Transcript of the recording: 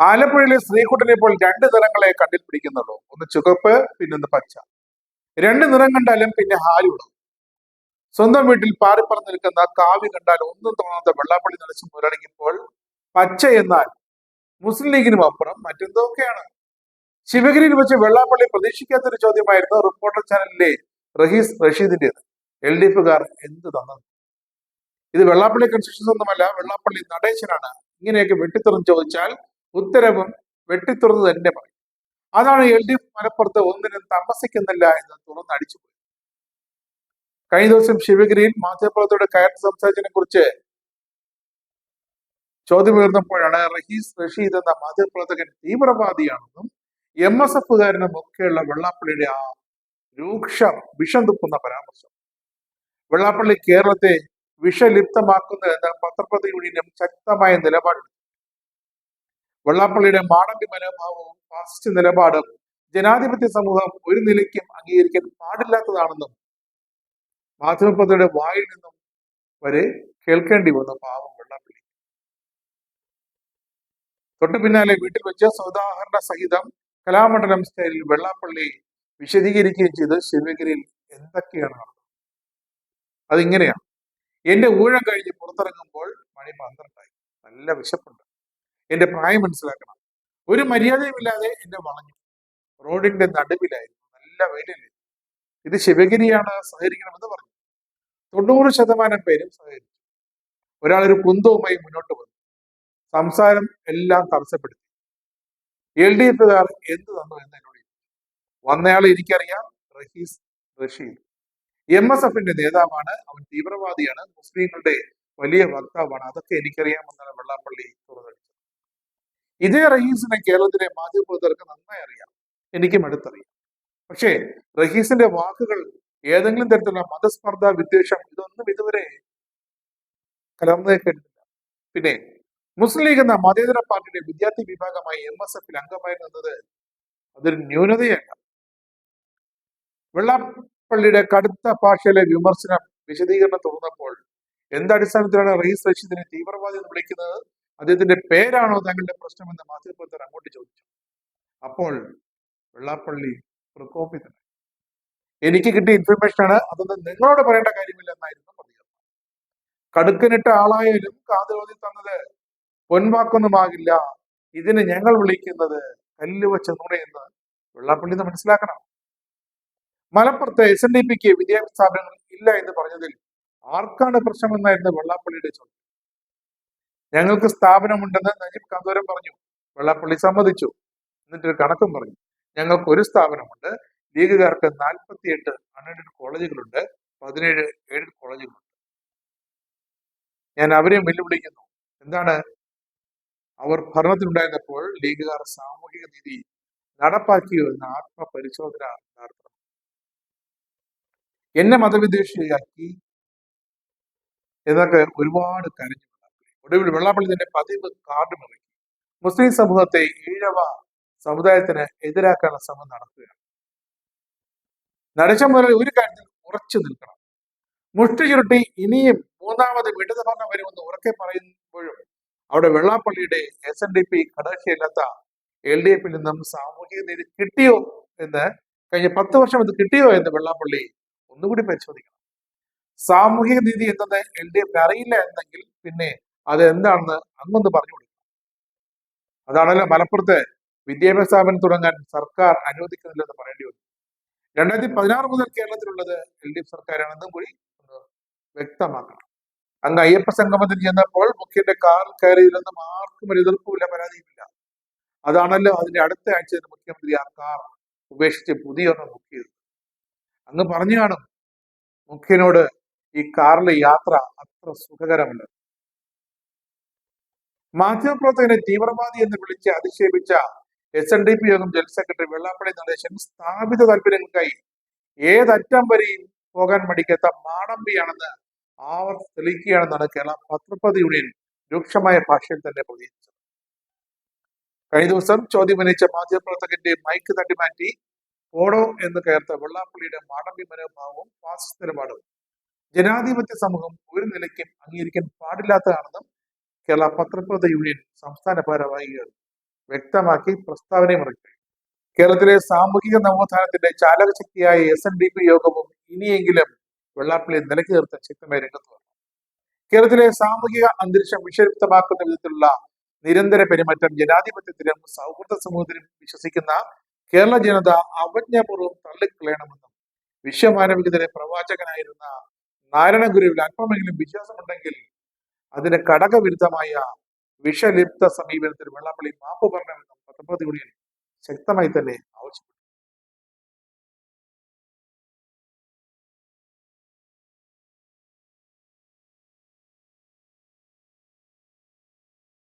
ആലപ്പുഴയിലെ ശ്രീകുട്ടനെ ഇപ്പോൾ രണ്ട് നിറങ്ങളെ കണ്ടിൽ പിടിക്കുന്നുള്ളൂ. ഒന്ന് ചുവപ്പ് പിന്നൊന്ന് പച്ച. രണ്ട് നിറം കണ്ടാലും പിന്നെ ഹാലുള്ളൂ സ്വന്തം വീട്ടിൽ പാറിപ്പറന്ന് നിൽക്കുന്ന കാവ്യ കണ്ടാൽ ഒന്നും തോന്നാത്ത വെള്ളാപ്പള്ളി നിലച്ച് മുരടിക്കുമ്പോൾ പച്ച എന്നാൽ മുസ്ലിം ലീഗിനും അപ്പുറം മറ്റെന്തൊക്കെയാണ്? ശിവഗിരിയിൽ വെച്ച് വെള്ളാപ്പള്ളി പ്രതീക്ഷിക്കാത്തൊരു ചോദ്യമായിരുന്നു റിപ്പോർട്ടർ ചാനലിലെ റഹീസ് റഷീദിന്റേത് എൽ ഡി എഫുകാർ എന്ത് തന്നത് ഇത് വെള്ളാപ്പള്ളി കൺസ്ട്രക്ഷൻസ് ഒന്നുമല്ല വെള്ളാപ്പള്ളി നടേശനാണ്. ഇങ്ങനെയൊക്കെ വെട്ടിത്തെറിഞ്ഞ് ചോദിച്ചാൽ ഉത്തരവും വെട്ടിത്തുറന്ന് തന്നെ പറയും അതാണ് എൽ ഡി എഫ് മലപ്പുറത്ത് ഒന്നിനും താമസിക്കുന്നില്ല എന്ന് തുറന്ന് അടിച്ചുപോയി കഴിഞ്ഞ ദിവസം ശിവഗിരിയിൽ മാധ്യമപ്രവർത്തകരുടെ കയറി സംസാരിച്ചതിനെ കുറിച്ച് ചോദ്യമുയർന്നപ്പോഴാണ് റഹീസ് റഷീദ് എന്ന മാധ്യമപ്രവർത്തകൻ തീവ്രവാദിയാണെന്നും എം എസ് എഫുകാരനും ഒക്കെയുള്ള വെള്ളാപ്പള്ളിയുടെ ആ രൂക്ഷ വിഷം തുപ്പുന്ന പരാമർശം. വെള്ളാപ്പള്ളി കേരളത്തെ വിഷലിപ്തമാക്കുന്നു എന്ന പത്രപ്രതി യൂണിയനും ശക്തമായ നിലപാടെടുത്തു. വെള്ളാപ്പള്ളിയുടെ മാടമ്പി മനോഭാവവും ഫാസിസ്റ്റ് നിലപാടും ജനാധിപത്യ സമൂഹം ഒരു നിലയ്ക്കും അംഗീകരിക്കാൻ പാടില്ലാത്തതാണെന്നും മാധ്യമപ്രതിയുടെ വായിൽ നിന്നും വരെ കേൾക്കേണ്ടി വന്നു പാവം വെള്ളാപ്പള്ളി. തൊട്ടു പിന്നാലെ വീട്ടിൽ വെച്ച സൗദാഹരണ സഹിതം കലാമണ്ഡലം സ്റ്റൈലിൽ വെള്ളാപ്പള്ളി വിശദീകരിക്കുകയും ചെയ്ത്. ശിവഗിരിയിൽ എന്തൊക്കെയാണ് നടന്നത്? അതിങ്ങനെയാണ്. എന്റെ ഊഴം കഴിഞ്ഞ് പുറത്തിറങ്ങുമ്പോൾ മണി പന്ത്രണ്ടായി. നല്ല വിശപ്പുണ്ട്. എന്റെ പ്രായം മനസ്സിലാക്കണം. ഒരു മര്യാദയുമില്ലാതെ എന്നെ വളഞ്ഞു. റോഡിന്റെ നടുവിലായിരുന്നു. നല്ല വെയിലല്ലേ? ഇത് ശിവഗിരിയാണ് സഹകരിക്കണമെന്ന് പറഞ്ഞു. തൊണ്ണൂറ് ശതമാനം പേരും സഹകരിച്ചു. ഒരാൾ ഒരു കുന്തവുമായി മുന്നോട്ട് വന്നു. സംസാരം എല്ലാം തടസ്സപ്പെടുത്തി. എൽ ഡി എഫുകാർ എന്ത് തന്നു എന്ന് എന്നോട്. വന്നയാൾ എനിക്കറിയാം റഹീസ് റഷീദ്. എം എസ് എഫിന്റെ നേതാവാണ്. അവൻ തീവ്രവാദിയാണ്. മുസ്ലിങ്ങളുടെ വലിയ വക്താവാണ്. അതൊക്കെ എനിക്കറിയാമെന്നാണ് വെള്ളാപ്പള്ളി തുറന്നടിച്ചത് ഇതേ റഹീസിനെ കേരളത്തിലെ മാധ്യമപ്രവർത്തകർക്ക് നന്നായി അറിയാം. എനിക്കും അടുത്തറിയാം. പക്ഷേ റഹീസിന്റെ വാക്കുകൾ ഏതെങ്കിലും തരത്തിലുള്ള മതസ്പർദ്ധ വിദ്വേഷം ഇതൊന്നും ഇതുവരെ കലർന്നേ കേട്ടിട്ടില്ല. പിന്നെ മുസ്ലിം ലീഗ് എന്ന മതേതര പാർട്ടിയുടെ വിദ്യാർത്ഥി വിഭാഗമായി എം എസ് എഫിൽ അംഗമായിരുന്നത് അതൊരു ന്യൂനതയല്ല. വെള്ളാപ്പള്ളിയുടെ കടുത്ത ഭാഷയിലെ വിമർശനം വിശദീകരണം തുറന്നപ്പോൾ എന്തടിസ്ഥാനത്തിലാണ് റഹീസ് റഷീദിനെ തീവ്രവാദി എന്ന് വിളിക്കുന്നത്? അദ്ദേഹത്തിന്റെ പേരാണോ താങ്കളുടെ പ്രശ്നമെന്ന് മാധ്യമപ്രവർത്തകർ അങ്ങോട്ട് ചോദിച്ചു. അപ്പോൾ വെള്ളാപ്പള്ളി പ്രകോപിതനായി. എനിക്ക് കിട്ടിയ ഇൻഫർമേഷൻ ആണ് അതൊന്നും നിങ്ങളോട് പറയേണ്ട കാര്യമില്ല എന്നായിരുന്നു പ്രതികരണം. കടുക്കനിട്ട ആളായാലും കാതുകോതി തന്നത് പൊൻവാക്കൊന്നുമാകില്ല ഇതിന് ഞങ്ങൾ വിളിക്കുന്നത് കല്ല് വെച്ച നുണയെന്ന് വെള്ളാപ്പള്ളി എന്ന് മനസ്സിലാക്കണം. മലപ്പുറത്തെ എസ് എൻ ഡി പിക്ക് വിദ്യാഭ്യാസ സ്ഥാപനങ്ങൾ ഇല്ല എന്ന് പറഞ്ഞതിൽ ആർക്കാണ് പ്രശ്നമെന്നായിരുന്നു വെള്ളാപ്പള്ളിയുടെ ചോദ്യം. ഞങ്ങൾക്ക് സ്ഥാപനമുണ്ടെന്ന് നജീബ് കാന്തോരം പറഞ്ഞു. വെള്ളാപ്പള്ളി സമ്മതിച്ചു. എന്നിട്ടൊരു കണക്കും പറഞ്ഞു. ഞങ്ങൾക്ക് ഒരു സ്ഥാപനമുണ്ട്. ലീഗുകാർക്ക് നാൽപ്പത്തിയെട്ട് അൺഎയ്ഡഡ് കോളേജുകളുണ്ട്. പതിനേഴ് എയ്ഡഡ് കോളേജുകളുണ്ട്. ഞാൻ അവരെയും വെല്ലുവിളിക്കുന്നു. എന്താണ്? അവർ ഭരണത്തിലുണ്ടായിരുന്നപ്പോൾ ലീഗുകാർ സാമൂഹിക നീതി നടപ്പാക്കിയോ എന്ന ആത്മപരിശോധന നടത്തണം. എന്നെ മതവിദ്വേഷിയാക്കി എന്നൊക്കെ ഒരുപാട് കരഞ്ഞു. ഒടുവിൽ വെള്ളാപ്പള്ളി തന്നെ പതിവ് കാർഡ് മുറിക്കും മുസ്ലിം സമൂഹത്തെ ഈഴവ സമുദായത്തിന് എതിരാക്കാനുള്ള ശ്രമം നടത്തുകയാണ് മുതൽ ഒരു കാര്യത്തിൽ ഉറച്ചു നിൽക്കണം. മുഷ്ടി ചുരുട്ടി ഇനിയും മൂന്നാമത് വിടുത ഭരണം വരുമെന്ന് ഉറക്കെ പറയുമ്പോഴും അവിടെ വെള്ളാപ്പള്ളിയുടെ എസ് എൻ ഡി പി ഘടകകക്ഷിയല്ലാത്ത എൽ ഡി എഫിൽ നിന്നും സാമൂഹിക നീതി കിട്ടിയോ എന്ന് കഴിഞ്ഞ പത്ത് വർഷം ഇത് കിട്ടിയോ എന്ന് വെള്ളാപ്പള്ളി ഒന്നുകൂടി പരിശോധിക്കണം. സാമൂഹിക നീതി എന്നത് എൽ ഡി എഫിന് അറിയില്ല എന്നെങ്കിൽ പിന്നെ അത് എന്താണെന്ന് അങ്ങൊന്ന് പറഞ്ഞു കൊടുക്കുക അതാണല്ലോ മലപ്പുറത്ത് വിദ്യാഭ്യാസ സ്ഥാപനം തുടങ്ങാൻ സർക്കാർ അനുവദിക്കുന്നില്ലെന്ന് പറയേണ്ടി വന്നു. രണ്ടായിരത്തി പതിനാറ് മുതൽ കേരളത്തിലുള്ളത് എൽ ഡി എഫ് സർക്കാരാണെന്നും കൂടി വ്യക്തമാക്കണം. അങ്ങ് അയ്യപ്പ സംഗമത്തിൽ ചെന്നപ്പോൾ മുഖ്യന്റെ കാറിൽ കയറിയില്ലെന്നും ആർക്കും ഒരു എതിർപ്പുമില്ല പരാതിയുമില്ല അതാണല്ലോ അതിന്റെ അടുത്ത ആഴ്ച മുഖ്യമന്ത്രി ആ കാർ ഉപേക്ഷിച്ച് പുതിയൊന്ന് ബുക്ക് ചെയ്തു അങ്ങ് പറഞ്ഞു കാണും മുഖ്യനോട് ഈ കാറിലെ യാത്ര അത്ര സുഖകരമല്ല. മാധ്യമപ്രവർത്തകനെ തീവ്രവാദി എന്ന് വിളിച്ച് അധിക്ഷേപിച്ച എസ് എൻ ഡി പി യോഗം ജനറൽ സെക്രട്ടറി വെള്ളാപ്പള്ളി നടേശൻ സ്ഥാപിത താല്പര്യങ്ങൾക്കായി ഏതറ്റം വരെയും പോകാൻ മടിക്കാത്ത മാടമ്പിയാണെന്ന് ആവർത്തി തെളിയിക്കുകയാണെന്നാണ് കേരള പത്രപ്രതി യൂണിയൻ രൂക്ഷമായ ഭാഷയിൽ തന്നെ പ്രതികരിച്ചത്. കഴിഞ്ഞ ദിവസം ചോദ്യം ഉന്നയിച്ച മാധ്യമപ്രവർത്തകന്റെ മൈക്ക് തട്ടിമാറ്റി ഓടോ എന്ന് കയർത്ത വെള്ളാപ്പള്ളിയുടെ മാടമ്പി മനോഭാവവും ഫാസിസ്റ്റ് നിലപാടും ജനാധിപത്യ സമൂഹം ഒരു നിലയ്ക്കും അംഗീകരിക്കാൻ പാടില്ലാത്തതാണെന്നും കേരള പത്രപ്രവർത്തക യൂണിയൻ സംസ്ഥാന ഭാരവാഹികൾ വ്യക്തമാക്കി പ്രസ്താവനയും ഇറക്കി കേരളത്തിലെ സാമൂഹിക നവോത്ഥാനത്തിന്റെ ചാലകശക്തിയായ എസ് എൻ ഡി പി യോഗവും ഇനിയെങ്കിലും വെള്ളാപ്പള്ളി നിലയ്ക്ക് നിർത്താൻ ശക്തമായി രംഗത്ത് വന്നു. കേരളത്തിലെ സാമൂഹിക അന്തരീക്ഷം വിഷലിപ്തമാക്കുന്ന വിധത്തിലുള്ള നിരന്തര പെരുമാറ്റം ജനാധിപത്യത്തിലും സൗഹൃദ സമൂഹത്തിലും വിശ്വസിക്കുന്ന കേരള ജനത അവജ്ഞാപൂർവം തള്ളിക്കളയണമെന്നും വിശ്വമാനവികതയുടെ പ്രവാചകനായിരുന്ന നാരായണ ഗുരുവിൽ അല്പമെങ്കിലും വിശ്വാസമുണ്ടെങ്കിൽ അതിന് ഘടകവിരുദ്ധമായ വിഷലിപ്ത സമീപനത്തിൽ വെള്ളാപ്പള്ളി മാപ്പ് പറഞ്ഞ പത്തൊമ്പത് കൂടിയിൽ ശക്തമായി തന്നെ